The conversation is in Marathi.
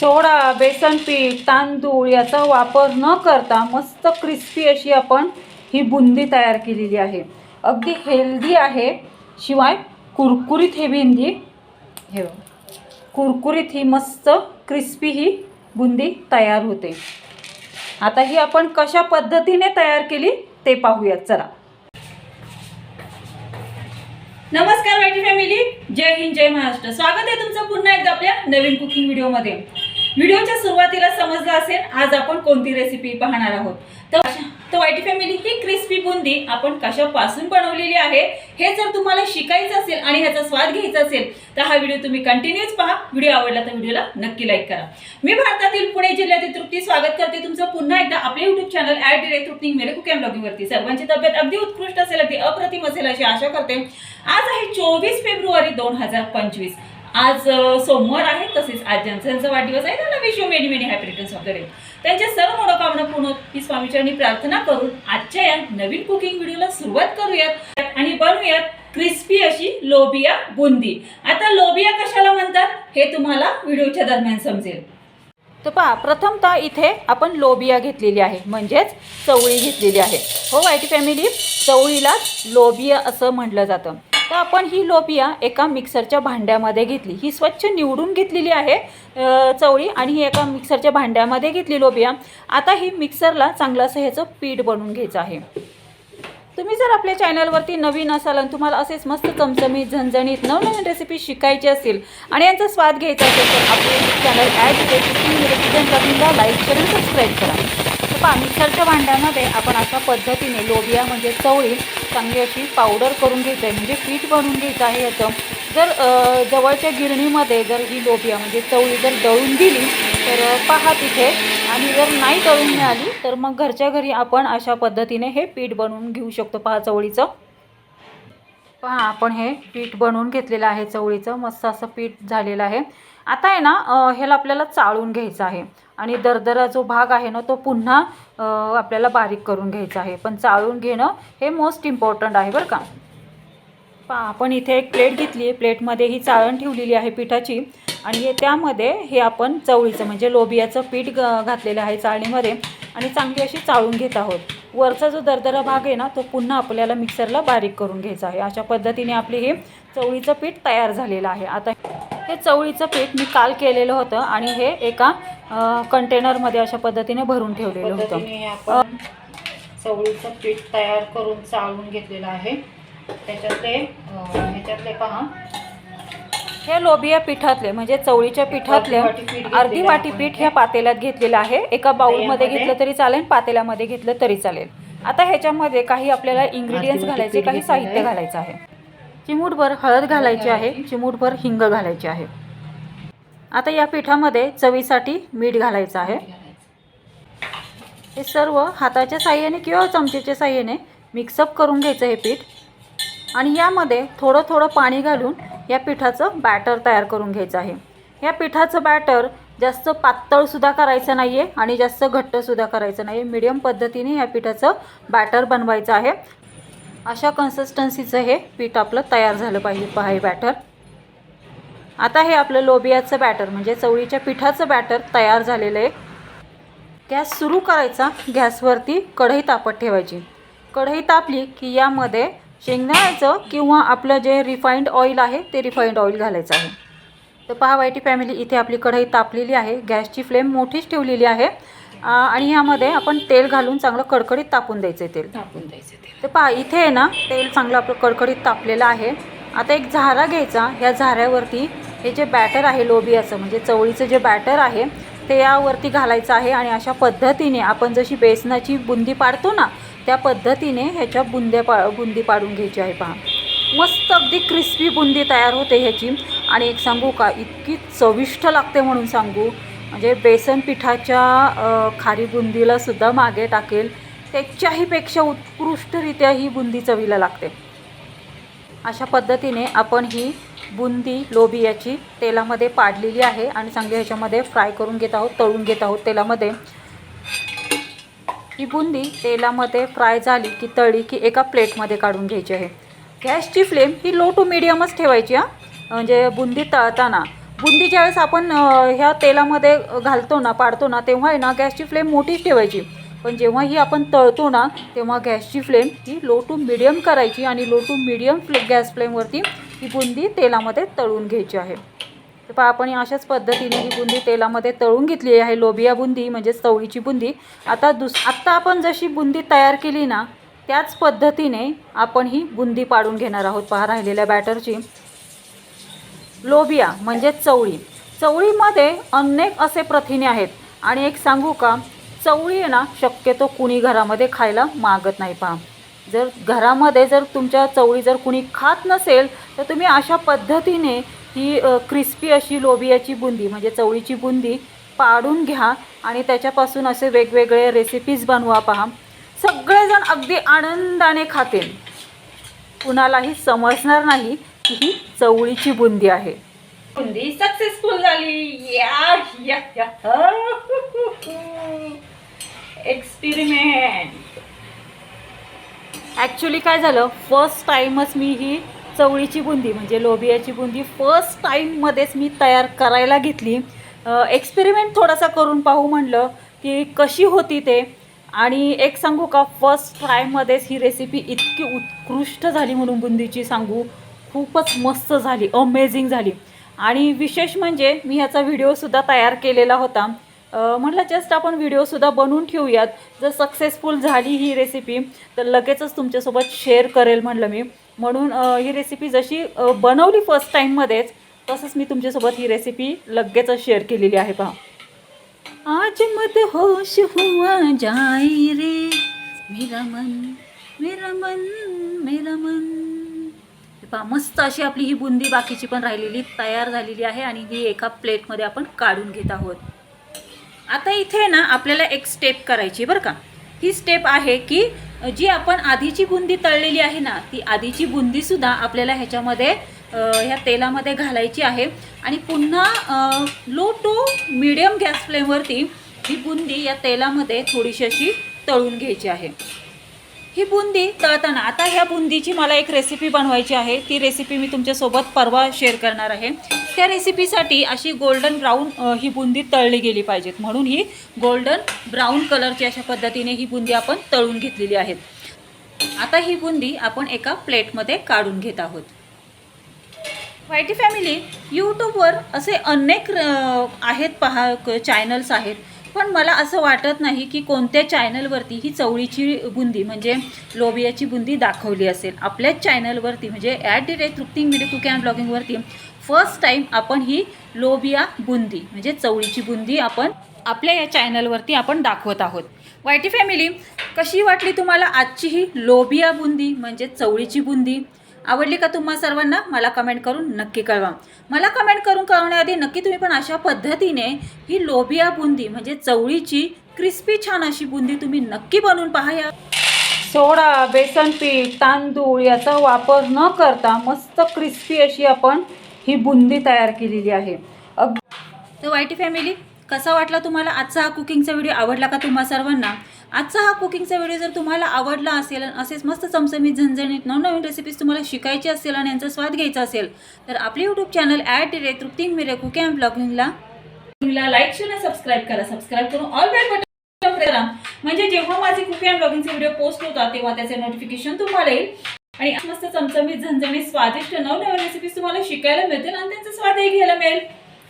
सोडा बेसन पीठ तांदूळ याचा वापर न करता मस्त क्रिस्पी अशी आपण ही बुंदी तयार केलेली आहे. अगदी हेल्दी आहे. शिवाय कुरकुरीत ही बुंदी हे कुरकुरीत ही मस्त क्रिस्पी ही बुंदी तयार होते. आता ही आपण कशा पद्धतीने तयार केली ते पाहूयात चला. नमस्कार वाईटी फॅमिली जय हिंद जय महाराष्ट्र. स्वागत आहे तुमचं पुन्हा एकदा आपल्या नवीन कुकिंग व्हिडिओमध्ये व्हिडिओच्या सुरुवातीला समजलं असेल आज आपण कोणती रेसिपी पाहणार आहोत. तर वाईटी फॅमिली ही क्रिस्पी बुंदी आपण कशापासून बनवलेली आहे हे जर तुम्हाला शिकायचं असेल आणि ह्याचा स्वाद घ्यायचा असेल तर हा व्हिडिओ तुम्ही कंटिन्यूच पहा. व्हिडिओ आवडला तर व्हिडिओला नक्की लाईक करा. मी भारतातील पुणे जिल्ह्यातील तृप्ती स्वागत करते. तुमचं पुन्हा एकदा आपले YouTube channel at the rate Trupti Mere cook and ब्लॉगिंगवरती सर्वांची तब्येत अगदी उत्कृष्ट असेल अगदी अप्रतिम असेल अशी आशा करते. आज आहे चोवीस फेब्रुवारी दोन हजार पंचवीस. आज सोमवार आहे तसेच आज ज्यांचा वाढदिवस आहे त्यांना विश्व many many happy returns of the day त्यांच्या सर्व मनोकामना पूर्ण ही स्वामीचरणी प्रार्थना करून आजच्या या नवीन कुकिंग व्हिडिओला सुरुवात करूयात. आणि बनवूयात क्रिस्पी अशी लोबिया बुंदी. आता लोबिया कशाला म्हणतात हे तुम्हाला व्हिडिओच्या दरम्यान समजेल. तर पहा प्रथमतः इथे आपण लोबिया घेतलेली आहे म्हणजेच चवळी घेतलेली आहे. हो वायटी फॅमिली चवळीलाच लोबिया असं म्हटलं जातं. तर आपण ही लोबिया एका मिक्सरच्या भांड्यामध्ये घेतली. ही स्वच्छ निवडून घेतलेली आहे चवळी आणि ही एका मिक्सरच्या भांड्यामध्ये घेतली लोबिया आता ही मिक्सरला चांगलं असं ह्याचं पीठ बनवून घ्यायचं आहे. तुम्ही जर आपल्या चॅनलवरती नवीन असाल आणि तुम्हाला असेच मस्त चमचमीत झणझणीत नवनवीन रेसिपी शिकायची असेल आणि यांचा स्वाद घ्यायचा असेल तर आपले चॅनल ॲड रेसिपीला लाईक शेअर सबस्क्राईब करा. तर पहा मिक्सरच्या भांड्यामध्ये आपण अशा पद्धतीने लोबिया म्हणजे चवळी चांगली अशी पावडर करून घ्यायचं आहे म्हणजे पीठ बनवून घ्यायचं आहे याचं. जर जवळच्या गिरणीमध्ये जर ही लोबिया म्हणजे चवळी जर दळून दिली तर पहा तिथे. आणि जर नाही दळून मिळाली तर मग घरच्या घरी आपण अशा पद्धतीने हे पीठ बनवून घेऊ शकतो. पहा चवळीचं. पहा आपण हे पीठ बनवून घेतलेलं आहे चवळीचं. मस्त असं पीठ झालेलं आहे. आता आहे ना ह्याला आपल्याला चाळून घ्यायचं आहे. आणि दरदरा जो भाग आहे ना तो पुन्हा आपल्याला बारीक करून घ्यायचा आहे. पण चाळून घेणं हे मोस्ट इम्पॉर्टंट आहे बरं का. पहा आपण इथे एक प्लेट घेतली आहे. प्लेटमध्ये ही चाळण ठेवलेली आहे पिठाची. आणि हे त्यामध्ये हे आपण चवळीचं म्हणजे लोबियाचं पीठ ग घातलेलं आहे चाळणीमध्ये. आणि चांगली अशी चाळून घेत आहोत. वरचा जो दरदरा भाग आहे ना तो पुन्हा आपल्याला मिक्सरला बारीक करून घ्यायचा आहे. अशा पद्धतीने आपली हे चवळीचं पीठ तयार झालेलं आहे. आता हे चवळीचं पीठ मी काल केलेलं होतं आणि हे एका कंटेनरमध्ये अशा पद्धतीने भरून ठेवलेलं होतं. चवळीचं पीठ तयार करून चाळून घेतलेलं आहे. त्याच्यातले ह्याच्यातले पहा. हे लोबिया पिठातले म्हणजे चवळीच्या पिठातले अर्धी वाटी पीठ. ह्या पातेल्यात घेतलेलं आहे. एका बाउलमध्ये यामध्ये- घेतलं तरी चालेल पातेल्यामध्ये घेतलं तरी चालेल. आता ह्याच्यामध्ये काही आपल्याला इन्ग्रेडियंट्स वाटी घालायचे काही साहित्य. घालायचं आहे. चिमूटभर हळद घालायची आहे चिमूटभर हिंग घालायची आहे. आता या पिठामध्ये चवीसाठी मीठ घालायचं आहे. हे सर्व हाताच्या साह्याने किंवा चमचेच्या साह्याने मिक्सअप करून घ्यायचं हे पीठ. आणि यामध्ये थोडं थोडं पाणी घालून या पिठाचं बॅटर तयार करून घ्यायचं आहे. या पिठाचं बॅटर जास्त पातळसुद्धा करायचं नाही आहे आणि जास्त घट्टसुद्धा करायचं नाही आहे मिडियम पद्धतीने या पिठाचं बॅटर बनवायचं आहे. अशा कन्सिस्टन्सीचं हे पीठ आपलं तयार झालं पाहिजे पहा हे बॅटर आता हे आपलं लोबियाचं बॅटर म्हणजे चवळीच्या पिठाचं बॅटर तयार झालेलं आहे. गॅस सुरू करायचा गॅसवरती कढई तापत ठेवायची. कढई तापली की यामध्ये शेंगदाण्याचं किंवा आपलं जे रिफाईंड ऑइल आहे ते रिफाईंड ऑइल घालायचं आहे. तर पहा वायटी फॅमिली इथे आपली कढई तापलेली आहे गॅसची फ्लेम मोठीच ठेवलेली आहे. आणि यामध्ये आपण तेल घालून चांगलं कडकडीत तापून द्यायचं आहे तेल द्यायचं द्यायचे ते पा पहा इथे आहे ना तेल चांगलं आपलं कडकडीत तापलेलं आहे. आता एक झारा घ्यायचा. ह्या झाऱ्यावरती हे जे बॅटर आहे लोबियाचं म्हणजे चवळीचं जे बॅटर आहे ते यावरती घालायचं आहे आणि अशा पद्धतीने आपण जशी बेसनाची बुंदी पाडतो ना त्या पद्धतीने ह्याच्या बुंद्या पा बुंदी पाडून घ्यायची आहे पहा. मस्त अगदी क्रिस्पी बुंदी तयार होते ह्याची. आणि एक सांगू का इतकी चविष्ट लागते म्हणून सांगू. म्हणजे बेसन पिठाच्या खारी बुंदीला सुद्धा मागे टाकेल. त्याच्याहीपेक्षा उत्कृष्टरित्या ही बुंदी चवीला लागते. अशा पद्धतीने आपण ही बुंदी लोबियाची तेलामध्ये पाडलेली आहे आणि चांगली ह्याच्यामध्ये फ्राय करून घेत आहोत तळून घेत आहोत तेलामध्ये. ही बुंदी तेलामध्ये फ्राय झाली की तळी की एका प्लेटमध्ये काढून घ्यायची आहे. गॅसची फ्लेम ही लो टू मिडियमच ठेवायची हा. म्हणजे बुंदी तळताना. बुंदी ज्यावेळेस आपण ह्या तेलामध्ये घालतो ना पाडतो ना तेव्हा आहे ना गॅसची फ्लेम मोठीच ठेवायची. पण जेव्हा ही आपण तळतो ना तेव्हा गॅसची फ्लेम ही लो टू मिडियम करायची आणि लो टू मिडियम फ्ले गॅस फ्लेमवरती ही बुंदी तेलामध्ये तळून घ्यायची आहे. तर पहा आपण अशाच पद्धतीने ही बुंदी तेलामध्ये तळून घेतली आहे लोबिया बुंदी म्हणजे चवळीची बुंदी. आता दुस आत्ता आपण जशी बुंदी तयार केली ना त्याच पद्धतीने आपण ही बुंदी पाडून घेणार आहोत. पहा राहिलेल्या बॅटरची. लोबिया म्हणजे चवळी. चवळीमध्ये अनेक असे प्रथिने आहेत. आणि एक सांगू का? चवळी आहे ना शक्यतो कुणी घरामध्ये खायला मागत नाही पहा. जर घरामध्ये जर तुमच्या चवळी जर कुणी खात नसेल तर तुम्ही अशा पद्धतीने ही क्रिस्पी अशी लोबियाची बुंदी म्हणजे चवळीची बुंदी पाडून घ्या आणि त्याच्यापासून असे वेगवेगळे रेसिपीज बनवा पहा. सगळेजण अगदी आनंदाने खातील. कुणालाही समजणार नाही की ही चवळीची बुंदी आहे. बुंदी सक्सेसफुल झाली. या या या. एक्सपिरिमेंट ॲक्च्युली काय झालं? फर्स्ट टाईमच मी ही चवळीची बुंदी म्हणजे लोबियाची बुंदी फर्स्ट टाईममध्येच मी तयार करायला घेतली. एक्सपेरिमेंट थोडासा करून पाहू म्हणलं की कशी होती ते. आणि एक सांगू का फर्स्ट ट्रायमध्येच ही रेसिपी इतकी उत्कृष्ट झाली म्हणून बुंदीची सांगू. खूपच मस्त झाली अमेझिंग झाली. आणि विशेष म्हणजे मी ह्याचा व्हिडिओसुद्धा तयार केलेला होता. म्हटलं जस्ट आपण व्हिडिओसुद्धा बनवून ठेवूयात. जर सक्सेसफुल झाली ही रेसिपी तर लगेचच तुमच्यासोबत शेअर करेल म्हटलं मी. म्हणून ही रेसिपी जशी बनवली फर्स्ट टाईममध्येच तसंच मी तुमच्यासोबत ही रेसिपी लगेचच शेअर केलेली आहे पहा. आज मत होश हुआ जाए रे मेरा मन मेरा मन मेरा मन. पहा मस्त अशी आपली ही बुंदी बाकीची पण राहिलेली तयार झालेली आहे आणि ही एका प्लेटमध्ये आपण काढून घेत आहोत. आता इथे ना आपल्याला एक स्टेप करायची बरं का. ही स्टेप आहे की जी आपण आधीची बुंदी तळलेली आहे ना ती आधीची बुंदीसुद्धा आपल्याला ह्याच्यामध्ये ह्या तेलामध्ये घालायची आहे. आणि पुन्हा लो टू मिडियम गॅस फ्लेमवरती ही बुंदी या तेलामध्ये थोडीशी अशी तळून घ्यायची आहे. ही बुंदी तळताना आता ह्या बुंदीची मला एक रेसिपी बनवायची आहे. ती रेसिपी मी तुमच्यासोबत परवा शेअर करणार आहे. त्या रेसिपीसाठी अशी गोल्डन ब्राऊन ही बुंदी तळली गेली पाहिजेत. म्हणून ही गोल्डन ब्राऊन कलरची अशा पद्धतीने ही बुंदी आपण तळून घेतलेली आहेत. आता ही बुंदी आपण एका प्लेटमध्ये काढून घेत आहोत. वायटी फॅमिली यूट्यूबवर असे अनेक आहेत पहा चॅनल्स आहेत. पण मला असं वाटत नाही की कोणत्या चॅनलवरती ही चवळीची बुंदी म्हणजे लोबियाची बुंदी दाखवली असेल. आपल्याच चॅनलवरती म्हणजे ॲट दी रेट तृप्तिंग मिडी कुक अँड ब्लॉगिंगवरती फर्स्ट टाईम आपण ही लोबिया बुंदी म्हणजे चवळीची बुंदी आपण आपल्या या चॅनलवरती आपण दाखवत आहोत. वायटी फॅमिली कशी वाटली तुम्हाला आजची ही लोबिया बुंदी म्हणजे चवळीची बुंदी? आवडली का तुम्हा सर्वांना? मला कमेंट करून नक्की कळवा. मला कमेंट करून कळवण्याआधी नक्की तुम्ही पण अशा पद्धतीने ही लोबिया बुंदी म्हणजे चवळीची क्रिस्पी छान अशी बुंदी तुम्ही नक्की बनवून पहा या. सोडा बेसन पीठ तांदूळ याचा वापर न करता मस्त क्रिस्पी अशी आपण ही बुंदी तयार केलेली आहे. अग तर वाईटी फॅमिली कसा वाटला तुम्हाला आजचा हा कुकिंगचा व्हिडिओ आवडला का तुम्हा सर्वांना? आजचा हा कुकिंगचा व्हिडिओ जर तुम्हाला आवडला असेल आणि असेच मस्त चमचमीत झणझणीत नवनवीन रेसिपीज तुम्हाला शिकायची असेल आणि यांचा स्वाद घ्यायचा असेल तर आपले YouTube channel at the rate Trupti Mere cooking and ब्लॉगिंगला like share subscribe करा. सबस्क्राईब करून ऑल बेल बटन करा. म्हणजे जेव्हा माझे कुकिंग अँड ब्लॉगिंगचे व्हिडिओ पोस्ट होतात तेव्हा त्याचे नोटिफिकेशन तुम्हाला येईल. आणि मस्त चमचमीत झणझणीत स्वादिष्ट नवनवीन रेसिपीज तुम्हाला शिकायला मिळतील आणि त्यांचा स्वादही घ्यायला मिळेल.